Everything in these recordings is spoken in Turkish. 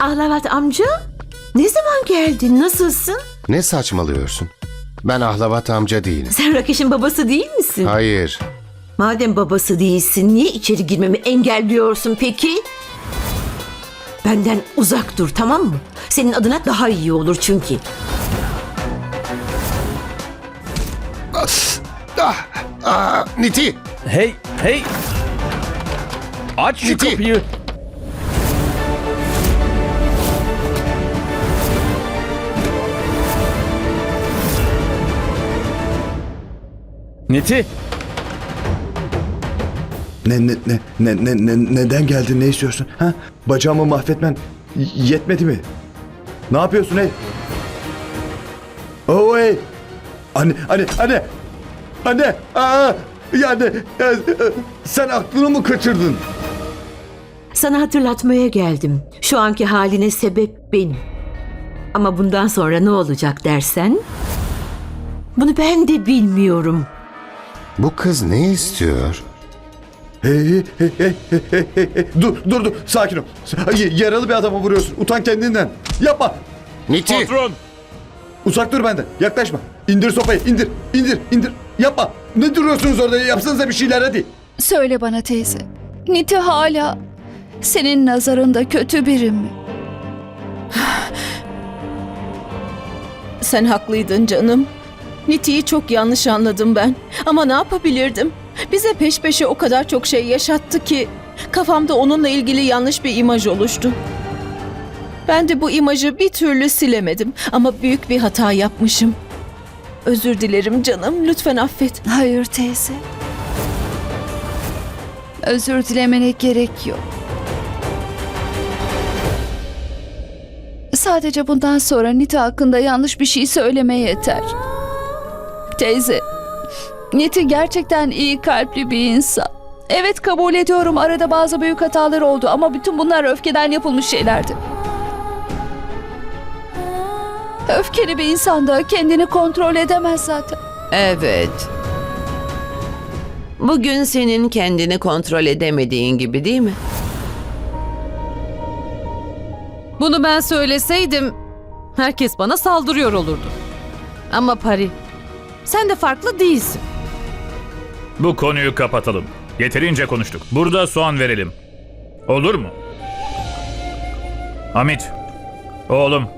Ahlavat amca, ne zaman geldin? Nasılsın? Ne saçmalıyorsun? Ben Ahlavat amca değilim. Sen Rakeş'in babası değil misin? Hayır. Madem babası değilsin, niye içeri girmemi engelliyorsun peki? Benden uzak dur, tamam mı? Senin adına daha iyi olur çünkü. Ah, ah, Niti! Hey, hey! Aç şu Niti! kapıyı. Niti, Ne, ne, ne, ne, ne, ne- neden geldin ne istiyorsun? Ha? Bacağımı mahvetmen yetmedi mi? Ne yapıyorsun hey? Oh hey! Anne, anne, anne! Anne! Aa! Yani ya, e, sen aklını mı kaçırdın? Sana hatırlatmaya geldim. Şu anki haline sebep benim. Ama bundan sonra ne olacak dersen? Bunu ben de bilmiyorum. Bu kız ne istiyor? Hey, hey, hey, hey, hey, hey. Dur, dur, dur. Sakin ol. Y- Yaralı bir adama vuruyorsun. Utan kendinden. Yapma. Niti! patron! Uzak dur benden. Yaklaşma. İndir sopayı. indir, indir, indir. Yapma. Ne duruyorsunuz orada? Yapsanıza bir şeyler hadi. Söyle bana teyze. Niti hala senin nazarında kötü biri mi? Sen haklıydın canım. Niti'yi çok yanlış anladım ben. Ama ne yapabilirdim? Bize peş peşe o kadar çok şey yaşattı ki kafamda onunla ilgili yanlış bir imaj oluştu. Ben de bu imajı bir türlü silemedim ama büyük bir hata yapmışım. Özür dilerim canım, lütfen affet. Hayır teyze. Özür dilemene gerek yok. Sadece bundan sonra Niti hakkında yanlış bir şey söyleme yeter. Teyze, Niti gerçekten iyi kalpli bir insan. Evet kabul ediyorum arada bazı büyük hatalar oldu ama bütün bunlar öfkeden yapılmış şeylerdi. Öfkeli bir insan da kendini kontrol edemez zaten. Evet. Bugün senin kendini kontrol edemediğin gibi değil mi? Bunu ben söyleseydim herkes bana saldırıyor olurdu. Ama Pari, sen de farklı değilsin. Bu konuyu kapatalım. Yeterince konuştuk. Burada soğan verelim. Olur mu? Hamit, oğlum,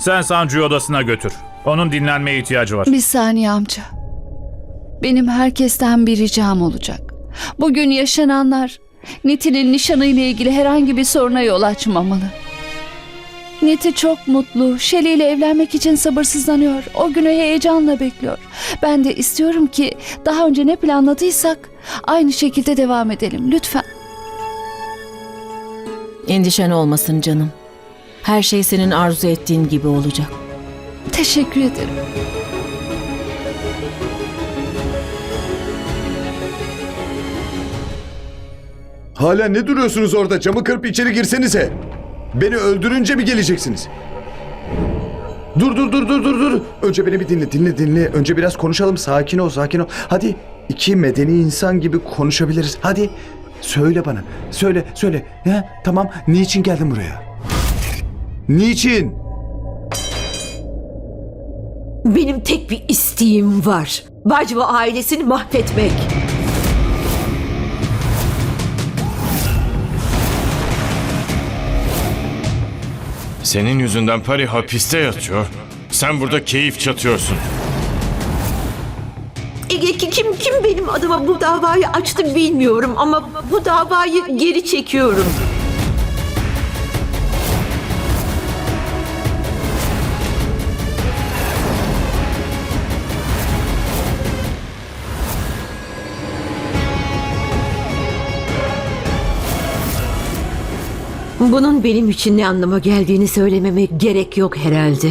sen Sancu'yu odasına götür. Onun dinlenmeye ihtiyacı var. Bir saniye amca. Benim herkesten bir ricam olacak. Bugün yaşananlar Niti'nin nişanı ile ilgili herhangi bir soruna yol açmamalı. Niti çok mutlu. Şeli ile evlenmek için sabırsızlanıyor. O günü heyecanla bekliyor. Ben de istiyorum ki daha önce ne planladıysak aynı şekilde devam edelim. Lütfen. Endişen olmasın canım. Her şey senin arzu ettiğin gibi olacak. Teşekkür ederim. Hala ne duruyorsunuz orada? Camı kırıp içeri girsenize. Beni öldürünce mi geleceksiniz? Dur dur dur dur dur dur. Önce beni bir dinle dinle dinle. Önce biraz konuşalım. Sakin ol sakin ol. Hadi iki medeni insan gibi konuşabiliriz. Hadi söyle bana. Söyle söyle. Ya, tamam. Niçin geldin buraya? Niçin? Benim tek bir isteğim var. Bacva ailesini mahvetmek. Senin yüzünden Pari hapiste yatıyor. Sen burada keyif çatıyorsun. Ege ki- kim kim benim adıma bu davayı açtı bilmiyorum ama bu davayı geri çekiyorum. Bunun benim için ne anlama geldiğini söylememe gerek yok herhalde.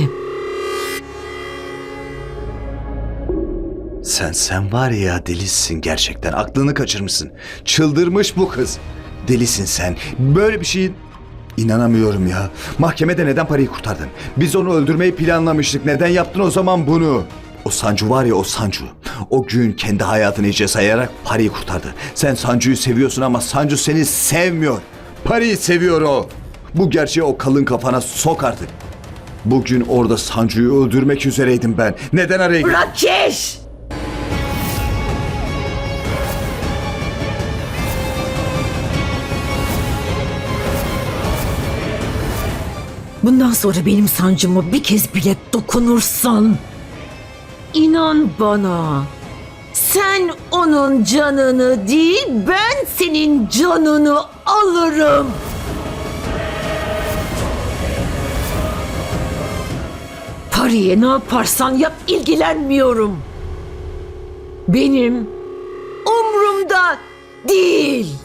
Sen sen var ya delisin gerçekten. Aklını kaçırmışsın. Çıldırmış bu kız. Delisin sen. Böyle bir şeyin İnanamıyorum ya. Mahkemede neden parayı kurtardın? Biz onu öldürmeyi planlamıştık. Neden yaptın o zaman bunu? O Sancu var ya o Sancu. O gün kendi hayatını içe sayarak parayı kurtardı. Sen Sancu'yu seviyorsun ama Sancu seni sevmiyor. Parayı seviyor o. Bu gerçeği o kalın kafana sok artık. Bugün orada Sancu'yu öldürmek üzereydim ben. Neden araya gittin? Rakesh! Bundan sonra benim sancıma bir kez bile dokunursan inan bana sen onun canını değil ben senin canını alırım. Pariye ne yaparsan yap ilgilenmiyorum. Benim umrumda değil.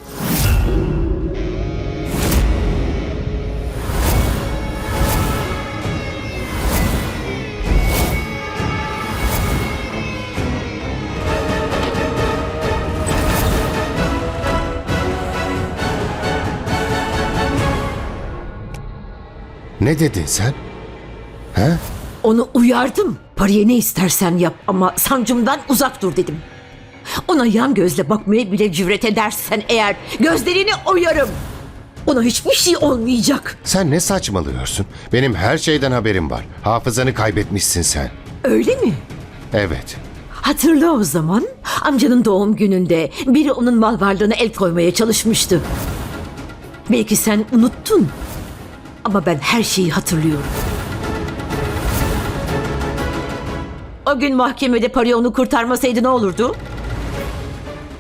Ne dedin sen? He? Onu uyardım. Pariye ne istersen yap ama sancımdan uzak dur dedim. Ona yan gözle bakmaya bile cüret edersen eğer gözlerini oyarım. Ona hiçbir şey olmayacak. Sen ne saçmalıyorsun? Benim her şeyden haberim var. Hafızanı kaybetmişsin sen. Öyle mi? Evet. Hatırla o zaman. Amcanın doğum gününde biri onun mal varlığına el koymaya çalışmıştı. Belki sen unuttun. Ama ben her şeyi hatırlıyorum. O gün mahkemede parayı onu kurtarmasaydı ne olurdu?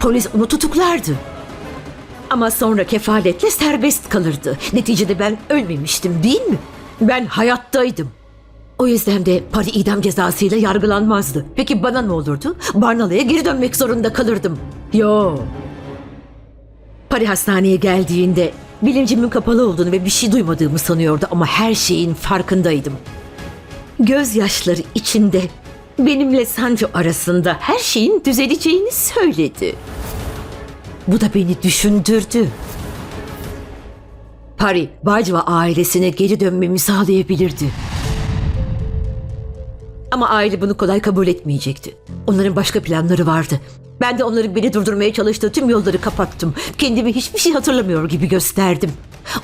Polis onu tutuklardı. Ama sonra kefaletle serbest kalırdı. Neticede ben ölmemiştim değil mi? Ben hayattaydım. O yüzden de Pari idam cezasıyla yargılanmazdı. Peki bana ne olurdu? Barnalı'ya geri dönmek zorunda kalırdım. Yo. Pari hastaneye geldiğinde bilincimin kapalı olduğunu ve bir şey duymadığımı sanıyordu ama her şeyin farkındaydım. Gözyaşları içinde benimle Sancho arasında her şeyin düzeleceğini söyledi. Bu da beni düşündürdü. Pari, Bacva ailesine geri dönmemi sağlayabilirdi. Ama aile bunu kolay kabul etmeyecekti. Onların başka planları vardı. Ben de onların beni durdurmaya çalıştığı tüm yolları kapattım. Kendimi hiçbir şey hatırlamıyor gibi gösterdim.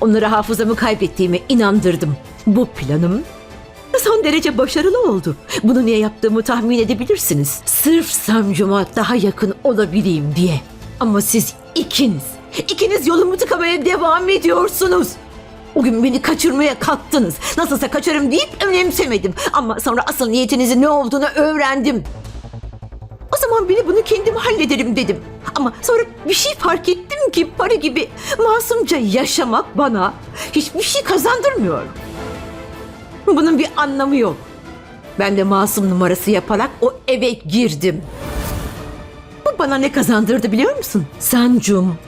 Onlara hafızamı kaybettiğime inandırdım. Bu planım son derece başarılı oldu. Bunu niye yaptığımı tahmin edebilirsiniz. Sırf Samcum'a daha yakın olabileyim diye. Ama siz ikiniz, ikiniz yolumu tıkamaya devam ediyorsunuz. O gün beni kaçırmaya kalktınız. Nasılsa kaçarım deyip önemsemedim. Ama sonra asıl niyetinizin ne olduğunu öğrendim. Zaman bile bunu kendim hallederim dedim. Ama sonra bir şey fark ettim ki para gibi masumca yaşamak bana hiçbir şey kazandırmıyor. Bunun bir anlamı yok. Ben de masum numarası yaparak o eve girdim. Bu bana ne kazandırdı biliyor musun? Sancum.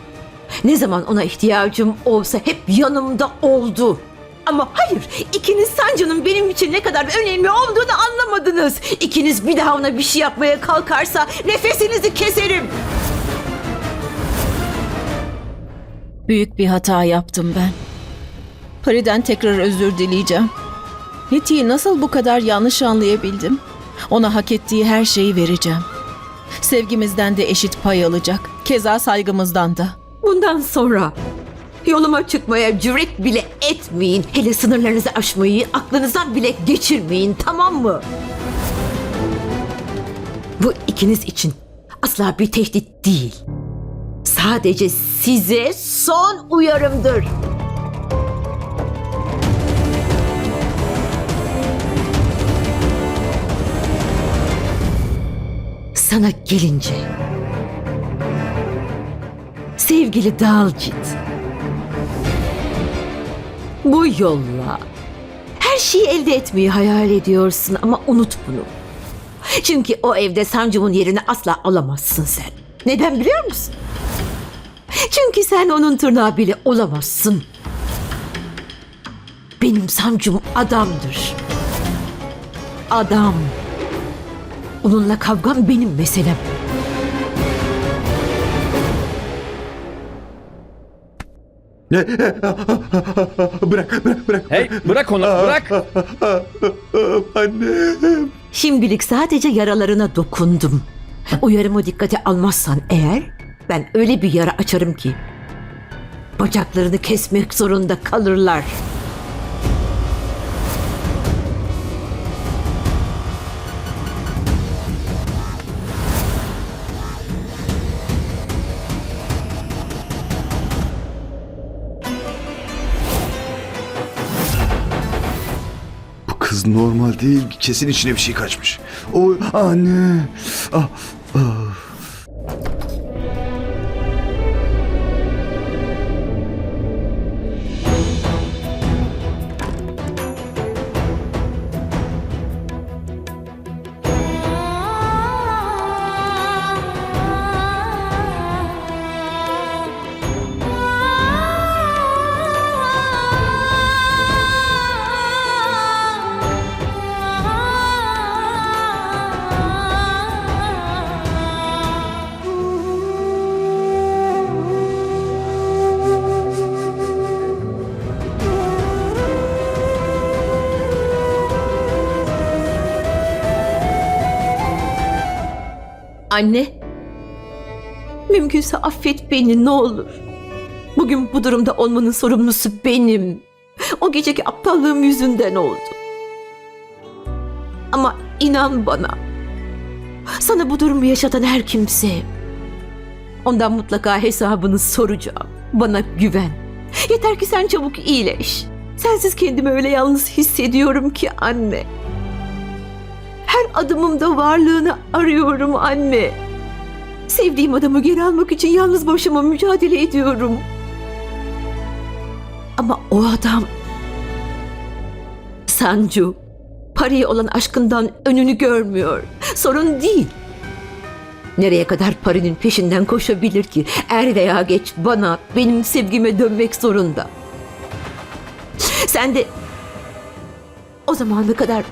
Ne zaman ona ihtiyacım olsa hep yanımda oldu. Ama hayır, ikiniz Sancı'nın benim için ne kadar önemli olduğunu anlamadınız. İkiniz bir daha ona bir şey yapmaya kalkarsa nefesinizi keserim. Büyük bir hata yaptım ben. Pari'den tekrar özür dileyeceğim. Niti'yi nasıl bu kadar yanlış anlayabildim? Ona hak ettiği her şeyi vereceğim. Sevgimizden de eşit pay alacak. Keza saygımızdan da. Bundan sonra yoluma çıkmaya cüret bile etmeyin. Hele sınırlarınızı aşmayı aklınızdan bile geçirmeyin tamam mı? Bu ikiniz için asla bir tehdit değil. Sadece size son uyarımdır. Sana gelince Sevgili Dalcit. Bu yolla her şeyi elde etmeyi hayal ediyorsun ama unut bunu. Çünkü o evde Sancım'ın yerini asla alamazsın sen. Neden biliyor musun? Çünkü sen onun tırnağı bile olamazsın. Benim Sancım adamdır. Adam. Onunla kavgam benim meselem. Bırak, bırak, bırak. Hey bırak onu bırak. Annem. Şimdilik sadece yaralarına dokundum. Uyarımı dikkate almazsan eğer ben öyle bir yara açarım ki bacaklarını kesmek zorunda kalırlar. Normal değil. Kesin içine bir şey kaçmış. O anne. Ah. Anne, mümkünse affet beni ne olur. Bugün bu durumda olmanın sorumlusu benim. O geceki aptallığım yüzünden oldu. Ama inan bana. Sana bu durumu yaşatan her kimse ondan mutlaka hesabını soracağım. Bana güven. Yeter ki sen çabuk iyileş. Sensiz kendimi öyle yalnız hissediyorum ki anne. Her adımımda varlığını arıyorum anne. Sevdiğim adamı geri almak için yalnız başıma mücadele ediyorum. Ama o adam Sancu paraya olan aşkından önünü görmüyor. Sorun değil. Nereye kadar paranın peşinden koşabilir ki? Er veya geç bana, benim sevgime dönmek zorunda. Sen de o zamana kadar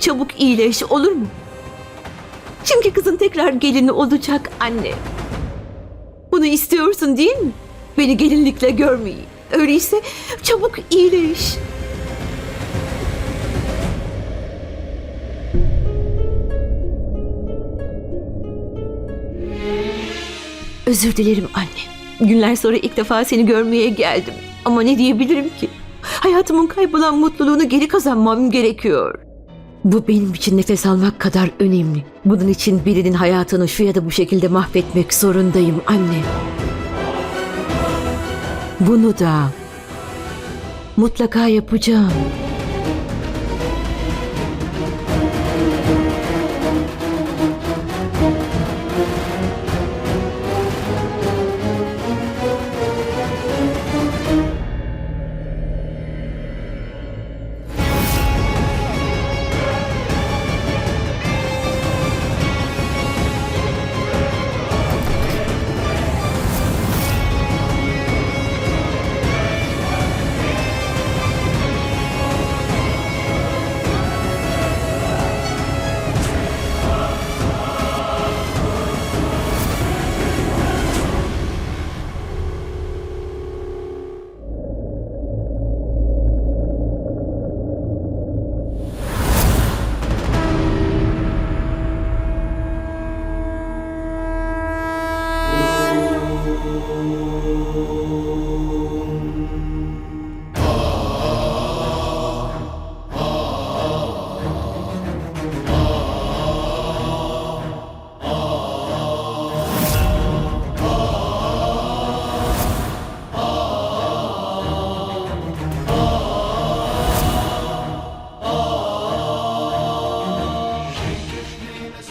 çabuk iyileş olur mu? Çünkü kızın tekrar gelini olacak anne. Bunu istiyorsun değil mi? Beni gelinlikle görmeyi. Öyleyse çabuk iyileş. Özür dilerim anne. Günler sonra ilk defa seni görmeye geldim. Ama ne diyebilirim ki? Hayatımın kaybolan mutluluğunu geri kazanmam gerekiyor. Bu benim için nefes almak kadar önemli. Bunun için birinin hayatını şu ya da bu şekilde mahvetmek zorundayım anne. Bunu da mutlaka yapacağım.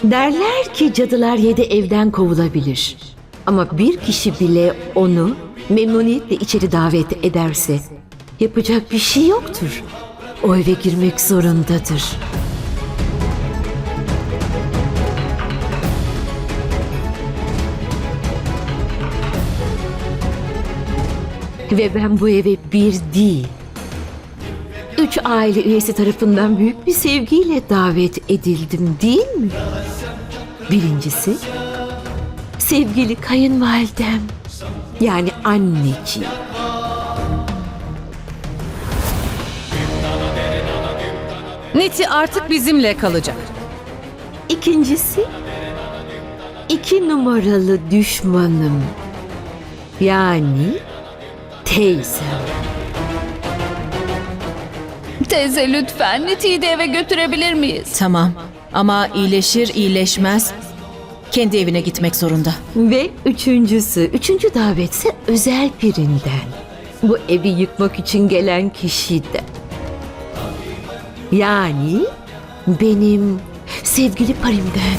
Derler ki cadılar yedi evden kovulabilir. Ama bir kişi bile onu memnuniyetle içeri davet ederse yapacak bir şey yoktur. O eve girmek zorundadır. Ve ben bu eve bir değil, üç aile üyesi tarafından büyük bir sevgiyle davet edildim değil mi? Birincisi, sevgili kayınvalidem, yani anneciğim. Niti artık bizimle kalacak. İkincisi, iki numaralı düşmanım, yani Teyzem. Teyze lütfen Niti'yi de eve götürebilir miyiz? Tamam ama iyileşir iyileşmez kendi evine gitmek zorunda. Ve üçüncüsü, üçüncü davetse özel birinden. Bu evi yıkmak için gelen kişi de. Yani benim sevgili parimden.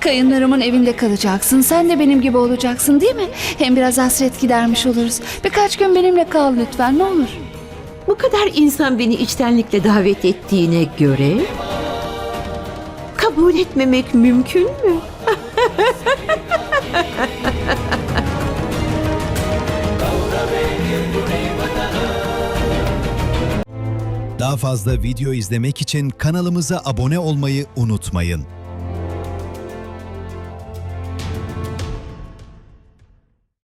Kayınlarımın evinde kalacaksın. Sen de benim gibi olacaksın değil mi? Hem biraz hasret gidermiş oluruz. Birkaç gün benimle kal lütfen ne olur. Bu kadar insan beni içtenlikle davet ettiğine göre kabul etmemek mümkün mü? Daha fazla video izlemek için kanalımıza abone olmayı unutmayın.